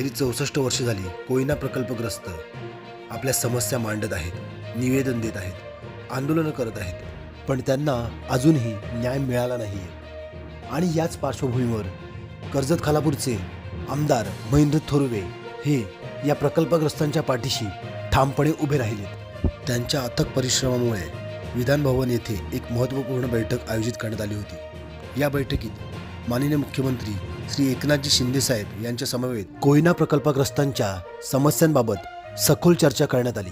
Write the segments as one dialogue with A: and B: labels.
A: गेली चौसष्ट वर्ष झाली कोयना प्रकल्पग्रस्त. आपल्या समस्या मांडत आहेत निवेदन देत आहेत आंदोलनं करत आहेत पण त्यांना अजूनही न्याय मिळाला नाही आहे आणि याच पार्श्वभूमीवर कर्जत खालापूरचे आमदार महेंद्र थोरवे हे या प्रकल्पग्रस्तांच्या पाठीशी ठामपणे उभे राहिलेत. त्यांच्या अथक परिश्रमामुळे विधानभवन येथे एक महत्त्वपूर्ण बैठक आयोजित करण्यात आली होती. या बैठकीत माननीय मुख्यमंत्री श्री एकनाथजी शिंदेसाहेब यांच्या समवेत कोयना प्रकल्पग्रस्तांच्या समस्यांबाबत सखोल चर्चा करण्यात आली.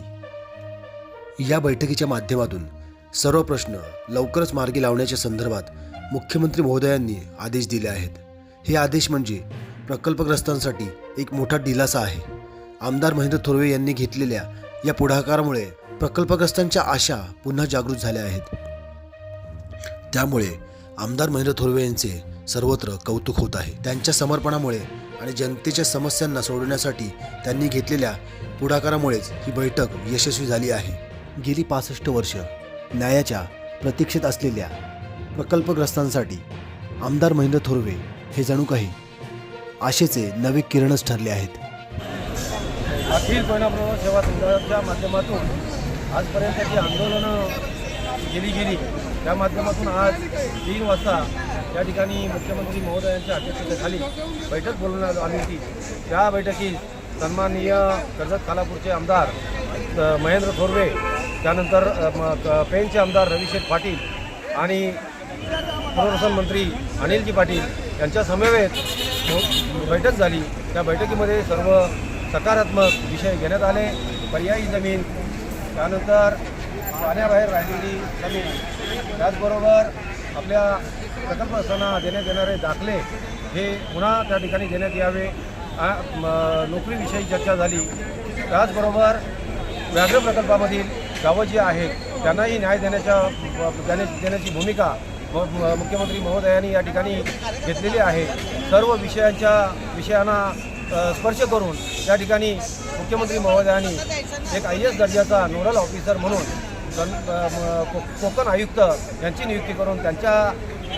A: या बैठकीच्या माध्यमातून सर्व प्रश्न लवकरच मार्गी लावण्याच्या संदर्भात मुख्यमंत्री महोदयांनी आदेश दिले आहेत. हे आदेश म्हणजे प्रकल्पग्रस्तांसाठी एक मोठा दिलासा आहे. आमदार महेंद्र थोरवे यांनी घेतलेल्या या पुढाकारामुळे प्रकल्पग्रस्तांच्या आशा पुन्हा जागृत झाल्या आहेत. त्यामुळे आमदार महेंद्र थोरवे यांचे सर्वत्र कौतुक होत आहे. त्यांच्या समर्पणामुळे आणि जनतेच्या समस्यांना सोडवण्यासाठी त्यांनी घेतलेल्या पुढाकारामुळेच ही बैठक यशस्वी झाली आहे. गेली पासष्ट वर्ष न्यायाच्या प्रतीक्षेत असलेल्या प्रकल्पग्रस्तांसाठी आमदार महेंद्र थोरवे हे जणू काही आशेचे नवे किरणच ठरले आहेत.
B: अखिल कोयनाप्रभू सेवा संघाच्या माध्यमातून आजपर्यंत जी आंदोलनं केली गेली त्या माध्यमातून आज तीन वाजता या ठिकाणी मुख्यमंत्री महोदयांच्या अध्यक्षतेखाली बैठक बोलवण्यात आली होती. त्या बैठकीत सन्माननीय कर्जत खालापूरचे आमदार महेंद्र थोरवे त्यानंतर पेनचे म, आमदार रविशेठ पाटील आणि पुनर्वसन मंत्री अनिलजी पाटील यांच्या समवेत बैठक झाली. त्या बैठकीमध्ये सर्व सकारात्मक विषय घेण्यात आले. पर्यायी जमीन त्यानंतर पाण्याबाहेर राहिलेली जमीन त्याचबरोबर आपल्या प्रकल्पस्थांना देण्यात येणारे दाखले हे पुन्हा त्या ठिकाणी देण्यात यावे. नोकरीविषयी चर्चा झाली. त्याचबरोबर व्याघ्र प्रकल्पामधील गावं जी आहेत त्यांनाही न्याय देण्याच्या देण्या देण्याची भूमिका मुख्यमंत्री महोदयांनी या ठिकाणी घेतलेली आहे. सर्व विषयांच्या विषयांना स्पर्श करून त्या ठिकाणी मुख्यमंत्री महोदयांनी एक आय एस दर्जाचा नोडल ऑफिसर म्हणून सन- अ, म- को- कोकण आयुक्त यांची नियुक्ती करून त्यांच्या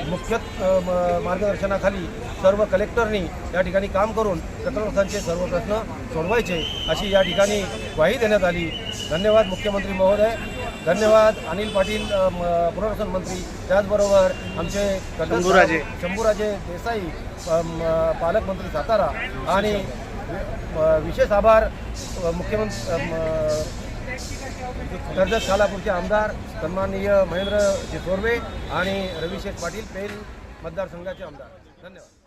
B: मुख्य मार्गदर्शनाखाली सर्व कलेक्टरनी या ठिकाणी काम करून प्रकल्पस्थांचे सर्व प्रश्न सोडवायचे अशी या ठिकाणी ग्वाही देण्यात आली. धन्यवाद मुख्यमंत्री महोदय. धन्यवाद अनिल पाटील पुनर्वसन मंत्री. त्याचबरोबर आमचे
C: शंभूराजे.
B: शंभूराजे देसाई पालकमंत्री सातारा आणि विशेष आभार मुख्यमंत्री कर्जत खालापूरचे आमदार सन्माननीय महेंद्रजी थोरवे आणि रविशेख पाटील पेल मतदारसंघाचे आमदार. धन्यवाद.